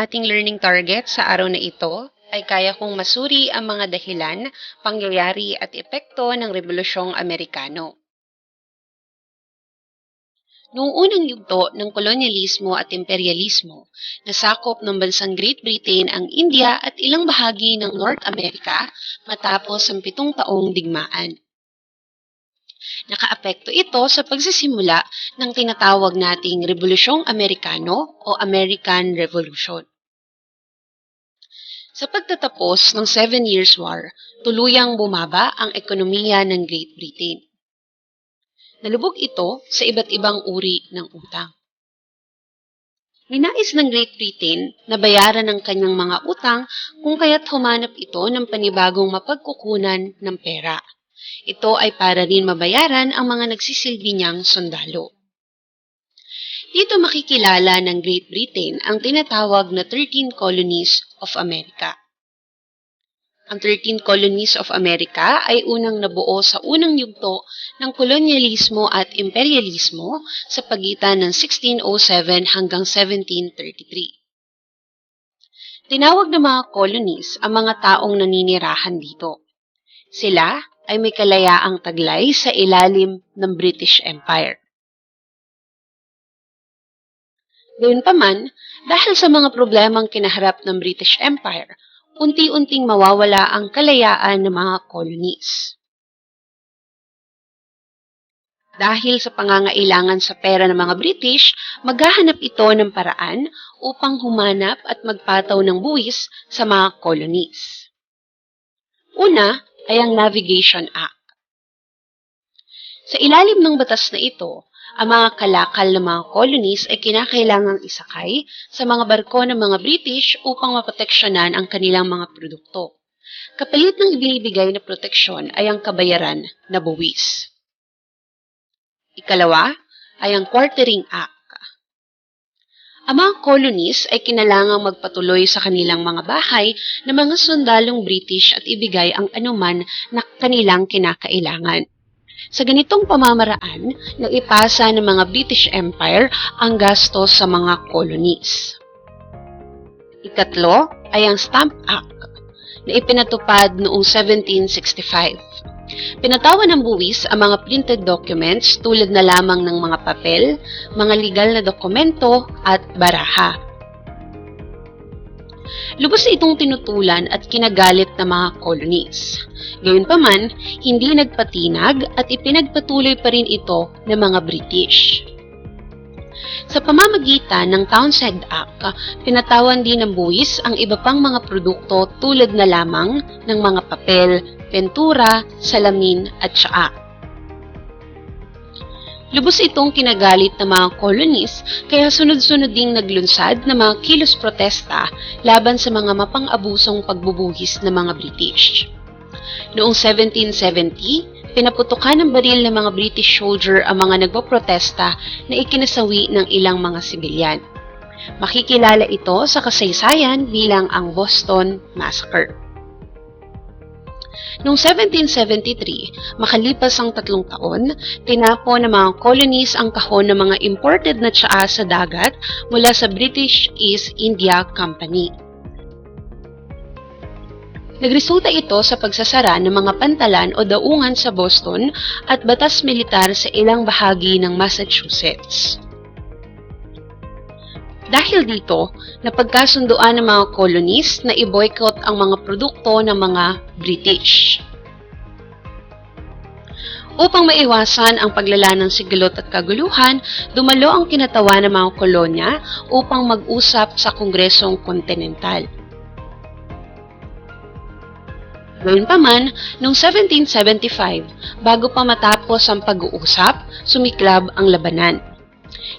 ating learning target sa araw na ito ay kaya kong masuri ang mga dahilan, pangyayari at epekto ng Rebolusyong Amerikano. Noong unang yugto ng kolonyalismo at imperialismo, nasakop ng bansang Great Britain ang India at ilang bahagi ng North America matapos ang pitong taong digmaan. Nakaapekto ito sa pagsisimula ng tinatawag nating Rebolusyong Amerikano o American Revolution. Sa pagtatapos ng Seven Years' War, tuluyang bumaba ang ekonomiya ng Great Britain. Nalubog ito sa iba't ibang uri ng utang. Ninais ng Great Britain na bayaran ang kanyang mga utang kung kaya't humanap ito ng panibagong mapagkukunan ng pera. Ito ay para rin mabayaran ang mga nagsisilbi niyang sundalo. Dito makikilala ng Great Britain ang tinatawag na 13 Colonies of America. Ang 13 Colonies of America ay unang nabuo sa unang yugto ng kolonyalismo at imperialismo sa pagitan ng 1607 hanggang 1733. Tinawag ng mga colonies ang mga taong naninirahan dito. Sila ay may kalayaang taglay sa ilalim ng British Empire. Gayunpaman, dahil sa mga problemang kinaharap ng British Empire, unti-unting mawawala ang kalayaan ng mga colonies. Dahil sa pangangailangan sa pera ng mga British, maghahanap ito ng paraan upang humanap at magpataw ng buwis sa mga colonies. Una ay ang Navigation Act. Sa ilalim ng batas na ito, ang mga kalakal ng mga colonies ay kinakailangang isakay sa mga barko ng mga British upang maproteksyonan ang kanilang mga produkto. Kapalit ng ibinibigay na proteksyon ay ang kabayaran na buwis. Ikalawa ay ang Quartering Act. Ang mga colonies ay kinalangang magpatuloy sa kanilang mga bahay ng mga sundalong British at ibigay ang anuman na kanilang kinakailangan. Sa ganitong pamamaraan, naipasa ng mga British Empire ang gastos sa mga colonies. Ikatlo ay ang Stamp Act na ipinatupad noong 1765. Pinatawan ng buwis ang mga printed documents tulad na lamang ng mga papel, mga legal na dokumento at baraha. Lubos itong tinutulan at kinagalit ng mga colonies. Gayunpaman, hindi nagpatinag at ipinagpatuloy pa rin ito ng mga British. Sa pamamagitan ng Townshend Act, pinatawan din ng buwis ang iba pang mga produkto tulad na lamang ng mga papel, pentura, salamin at tsaa. Lubos itong kinagalit ng mga colonies kaya sunod-sunod ding naglunsad ng mga kilos protesta laban sa mga mapang-abusong pagbubuhis ng mga British. Noong 1770, pinaputukan ng baril ng mga British soldier ang mga nagpoprotesta na ikinasawi ng ilang mga sibilyan. Makikilala ito sa kasaysayan bilang ang Boston Massacre. Noong 1773, makalipas ang tatlong taon, tinapo ng mga colonies ang kahon ng mga imported na tsaa sa dagat mula sa British East India Company. Nagresulta ito sa pagsasara ng mga pantalan o daungan sa Boston at batas militar sa ilang bahagi ng Massachusetts. Dahil dito, napagkasunduan ng mga colonies na i-boycott ang mga produkto ng mga British. Upang maiwasan ang paglala ng sigalot at kaguluhan, dumalo ang kinatawa ng mga kolonya upang mag-usap sa Kongresong Kontinental. Gayunpaman, noong 1775, bago pa matapos ang pag-uusap, sumiklab ang labanan.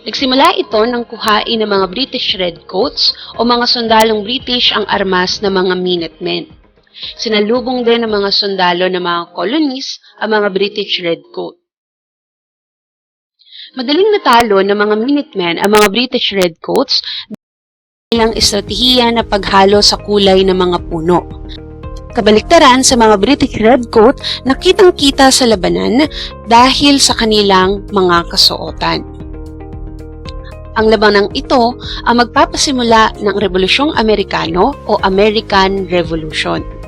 Nagsimula ito ng kuhain ng mga British Redcoats o mga sundalong British ang armas ng mga Minutemen. Sinalubong din ng mga sundalo ng mga colonies ang mga British Redcoat. Madaling natalo ng mga Minutemen ang mga British Redcoats ilang estratehiya na paghalo sa kulay ng mga puno. Kabaliktaran sa mga British Redcoat na kitang-kita sa labanan dahil sa kanilang mga kasuotan. Ang labanang ito ang magpapasimula ng Revolusyong Amerikano o American Revolution.